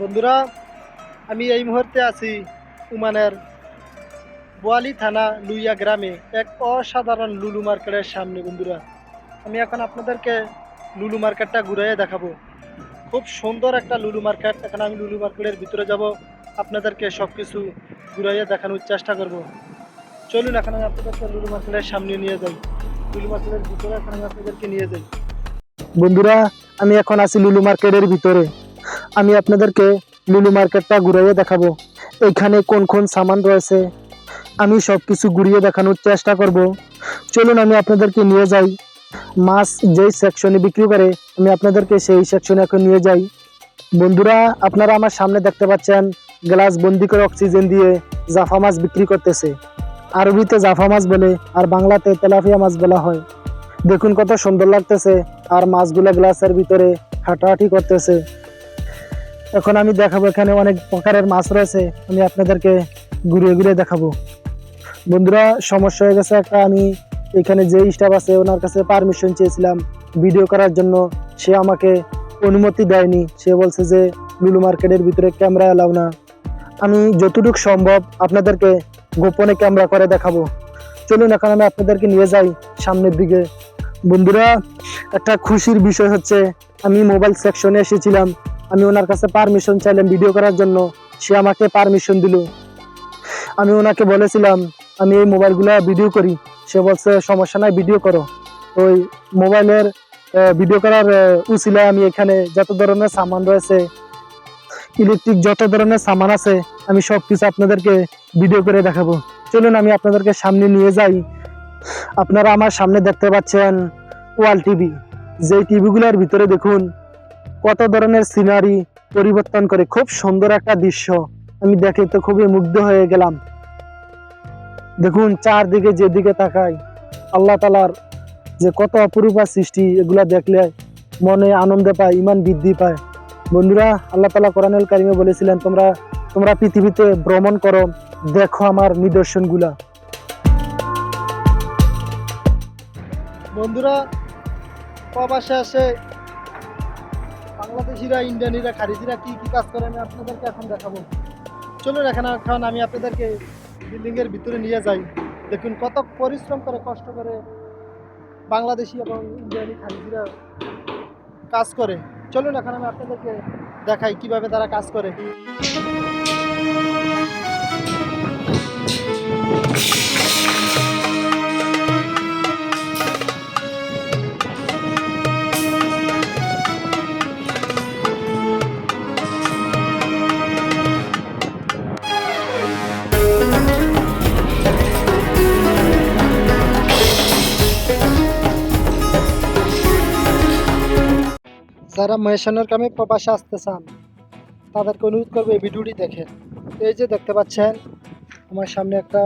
বন্ধুরা, আমি এই মুহূর্তে আছি উমানের বোয়ালি থানা লুইয়া গ্রামে, এক অসাধারণ লুলু মার্কেটের সামনে বন্ধুরা। আমি এখন আপনাদেরকে লুলু মার্কেটটা ঘুরিয়ে দেখাবো। খুব সুন্দর একটা লুলু মার্কেট, এখন আমি লুলু মার্কেটের ভিতরে যাব, আপনাদেরকে সব কিছু ঘুরাইয়ে দেখানোর চেষ্টা করব। চলুন, এখন আমি আপনাদেরকে লুলু মার্কেটের সামনে নিয়ে যাই। লুলু মার্কেটের ভিতরে এখন আমি আপনাদেরকে নিয়ে যাই। বন্ধুরা, আমি এখন আছি লুলু মার্কেটের ভিতরে। আমি আপনাদেরকে লুলু মার্কেটটা ঘুরিয়ে দেখাবো। এখানে কোন কোন সামান রয়েছে? আমি সব কিছু ঘুরিয়ে দেখানোর চেষ্টা করব। চলুন আমি আপনাদেরকে নিয়ে যাই। মাছ যেই সেকশনে বিক্রি করে, আমি আপনাদেরকে সেই সেকশনে এখন নিয়ে যাই। বন্ধুরা, আপনারা আমার সামনে দেখতে পাচ্ছেন গ্লাস বন্দি করে অক্সিজেন দিয়ে জাফা মাছ বিক্রি করতেছে। আরবিতে জাফা মাছ বলে, আর বাংলাতে তেলাপিয়া মাছ বলা হয়। দেখুন কত সুন্দর লাগতেছে, আর মাছগুলো গ্লাসের ভিতরে হাঁটাহাঁটি করতেছে। এখন আমি দেখাবো এখানে অনেক প্রকারের মাছ রয়েছে। আমি আপনাদেরকে ঘুরিয়ে ঘুরিয়ে দেখাবো। বন্ধুরা, সমস্যা হয়ে গেছে একটা। আমি এখানে যে স্টাফ আছে, ওনার কাছে পারমিশন চেয়েছিলাম। ভিডিও করার জন্য। সে আমাকে অনুমতি দেয়নি। সে বলছে যে, লুলু মার্কেটের ভিতরে ক্যামেরা এলাও না। আমি যতটুকু সম্ভব আপনাদেরকে গোপনে ক্যামেরা করে দেখাবো। চলুন, এখন আমি আপনাদেরকে নিয়ে যাই সামনের দিকে। বন্ধুরা, একটা খুশির বিষয় হচ্ছে আমি মোবাইল সেকশনে এসেছিলাম। আমি ওনার কাছে পারমিশন চাইলাম ভিডিও করার জন্য। সে আমাকে পারমিশন দিল। আমি ওনাকে বলেছিলাম আমি এই মোবাইলগুলো ভিডিও করি। সে বলছে সমস্যা নাই ভিডিও করো। ওই মোবাইলের ভিডিও করার আহ, আমি এখানে যত ধরনের সামান রয়েছে ইলেকট্রিক যত ধরনের সামান আছে আমি সব কিছু আপনাদেরকে ভিডিও করে দেখাবো। চলুন আমি আপনাদেরকে সামনে নিয়ে যাই। আপনারা আমার সামনে দেখতে পাচ্ছেন ওয়াল টিভি। যে টিভিগুলোর ভিতরে দেখুন কত ধরনের সিনারি পরিবর্তন করে, খুব সুন্দর একটা দৃশ্য। আমি দেখে তো খুবই মুগ্ধ হয়ে গেলাম। দেখুন চারদিকে যেদিকে তাকাই, আল্লাহ তালার যে কত অপরূপা সৃষ্টি, এগুলা দেখলে মনে আনন্দ পায় ইমান বৃদ্ধি পায়। বন্ধুরা, আল্লাহ তালা কোরআনুল কারিমে বলেছিলেন, তোমরা তোমরা পৃথিবীতে ভ্রমণ করো, দেখো আমার নিদর্শনগুলা। বন্ধুরা প্রবাসে আসে বাংলাদেশিরা, ইন্ডিয়ানিরা, খারিজিরা কি কি কাজ করে আমি আপনাদেরকে এখন দেখাবো। চলুন এখন এখন আমি আপনাদেরকে বিল্ডিং এর ভিতরে নিয়ে যাই। দেখুন কত পরিশ্রম করে, কষ্ট করে বাংলাদেশি এবং ইন্ডিয়ানি খারিজিরা কাজ করে। চলুন এখন আমি আপনাদেরকে দেখাই কীভাবে তারা কাজ করে। যারা মেশনের কামে প্রবাসে আসতে চান, তাদেরকে অনুরোধ করব এই ভিডিওটি দেখেন। এই যে দেখতে পাচ্ছেন, আমার সামনে একটা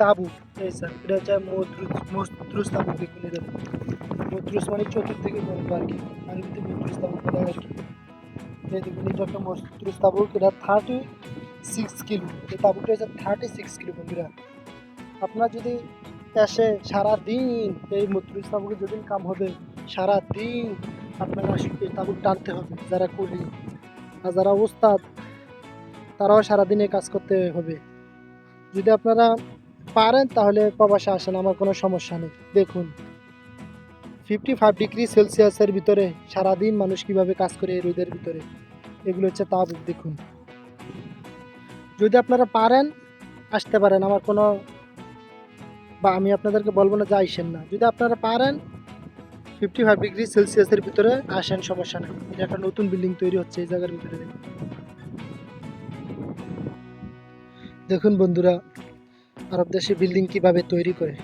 তাবু। এই স্যার এটা হচ্ছে মদ্রুস তাবু দেখুন এটা মদ্রুস মানে চতুর্দিকে বলব আর কি আরবিতে মদ্রুস তাবু বলে আর কি। এই দেখুন এটা একটা মদ্রুস তাবু, এটা থার্টি সিক্স কিলো। এই তাবুটা হচ্ছে থার্টি সিক্স কিলো বন্ধুরা। আপনার যদি এসে সারা দিন এই মদ্রুস তাবুকে যেদিন কাম হবে সারা দিন আপনারা এই তাবুক টানতে হবে, যারা কুলি আর যারা ওস্তাদ, তারাও সারাদিনে কাজ করতে হবে। যদি আপনারা পারেন, তাহলে প্রবাসে আসেন, আমার কোনো সমস্যা নেই। দেখুন ফিফটি ফাইভ ডিগ্রি সেলসিয়াসের ভিতরে সারাদিন মানুষ কীভাবে কাজ করে এই রোদের ভিতরে, এগুলো হচ্ছে তাবুক, দেখুন। যদি আপনারা পারেন, আসতে পারেন, আমার কোনো বা আমি আপনাদেরকে বলব না যে আইসেন না। যদি আপনারা পারেন ফিফটি ফাইভ ডিগ্রি সেলসিয়াসের ভিতরে আসেন, সমস্যা নেই। এটা একটা নতুন বিল্ডিং তৈরি হচ্ছে এই জায়গার ভিতরে। দেখুন দেখুন বন্ধুরা, আরব দেশে বিল্ডিং কীভাবে তৈরি করে?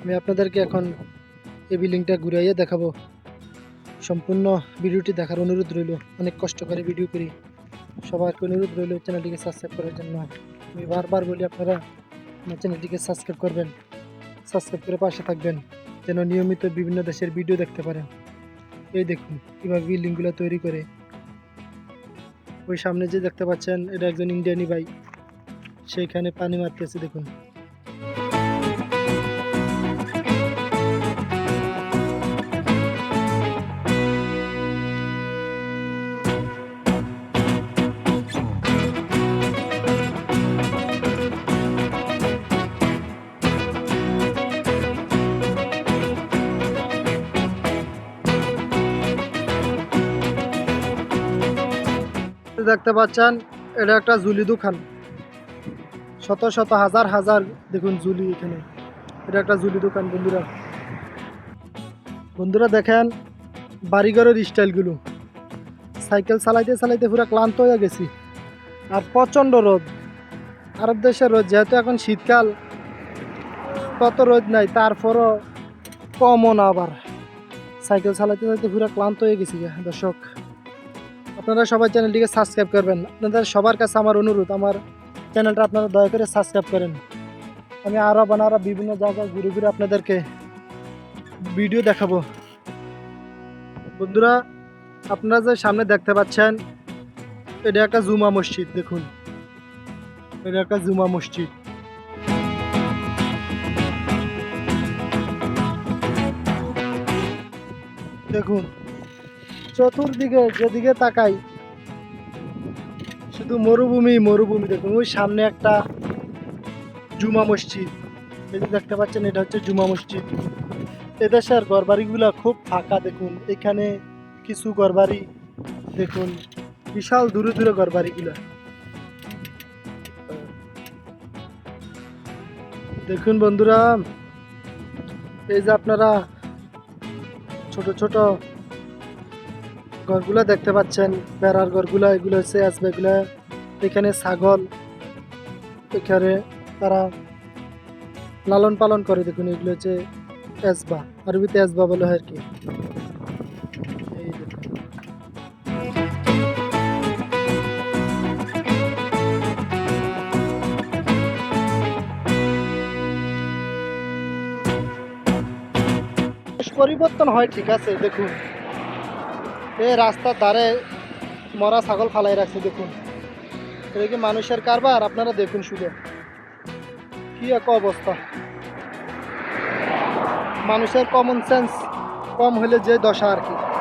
আমি আপনাদেরকে এখন এই বিল্ডিংটা ঘুরাইয়া দেখাবো। সম্পূর্ণ ভিডিওটি দেখার অনুরোধ রইল। অনেক কষ্ট করে ভিডিও করি। সবাইকে অনুরোধ রইল চ্যানেলটিকে সাবস্ক্রাইব করার জন্য। আমি বারবার বলি আপনারা আমার চ্যানেলটিকে সাবস্ক্রাইব করবেন। সাবস্ক্রাইব করে পাশে থাকবেন। যেন নিয়মিত বিভিন্ন দেশের ভিডিও দেখতে পারেন। এই দেখুন, কীভাবে বিল্ডিংগুলো তৈরি করে। ওই সামনে যে দেখতে পাচ্ছেন, এটা একজন ইন্ডিয়ানি ভাই। সেইখানে পানি মারতেছে, দেখুন। দেখতে পাচ্ছেন, এটা একটা জুলি দোকান। শত শত হাজার হাজার, দেখুন জুলি এখানে। এটা একটা জুলি দোকান, বন্ধুরা। বন্ধুরা দেখেন, বাড়িঘরের স্টাইলগুলো। সাইকেল চালাইতে চালাইতে পুরো ক্লান্ত হয়ে গেছি। আর প্রচণ্ড রোদ। আরব দেশের রোদ, যেহেতু এখন শীতকাল, কত রোদ নাই, তারপরও কমও না আবার। সাইকেল চালাইতে চালাইতে পুরো ক্লান্ত হয়ে গেছি দর্শক। আপনারা সবাই চ্যানেলটিকে সাবস্ক্রাইব করবেন। আপনাদের সবার কাছে আমার অনুরোধ, আমার চ্যানেলটা আপনারা দয়া করে সাবস্ক্রাইব করেন। আমি আরও বানারও বিভিন্ন জায়গায় ঘুরে ঘুরে আপনাদেরকে ভিডিও দেখাবো। বন্ধুরা, আপনারা যে সামনে দেখতে পাচ্ছেন, এটা একটা জুমা মসজিদ, দেখুন। এটা একটা জুমা মসজিদ। দেখুন চতুর্দিকে যেদিকে তাকাই, শুধু মরুভূমি মরুভূমি দেখুন। ওই সামনে একটা জুমা মসজিদ। এই দেখতে পাচ্ছেন, এটা হচ্ছে জুমা মসজিদ। এদেশের ঘরবাড়িগুলো খুব ফাঁকা দেখুন। এখানে কিছু ঘরবাড়ি দেখুন। বিশাল দূরে দূরে ঘরবাড়িগুলো। দেখুন বন্ধুরা, এই যে আপনারা ছোট ছোট ঘরগুলো দেখতে পাচ্ছেন, বেড়ার ঘরগুলো, এগুলো হচ্ছে আসবে এগুলো এখানে ছাগল, এখানে তারা লালন পালন করে দেখুন, এগুলো হচ্ছে এসবা আরবিতে এসবা বলে হয় আর কি। পরিবর্তন হয়, ঠিক আছে, দেখুন। এই রাস্তার ধারে মরা ছাগল ফালাই রাখছে, দেখুন। এটা কি মানুষের কারবার? আপনারা দেখুন শুধু। কি এক অবস্থা। মানুষের কমন সেন্স কম হলে যে দশা আর কি।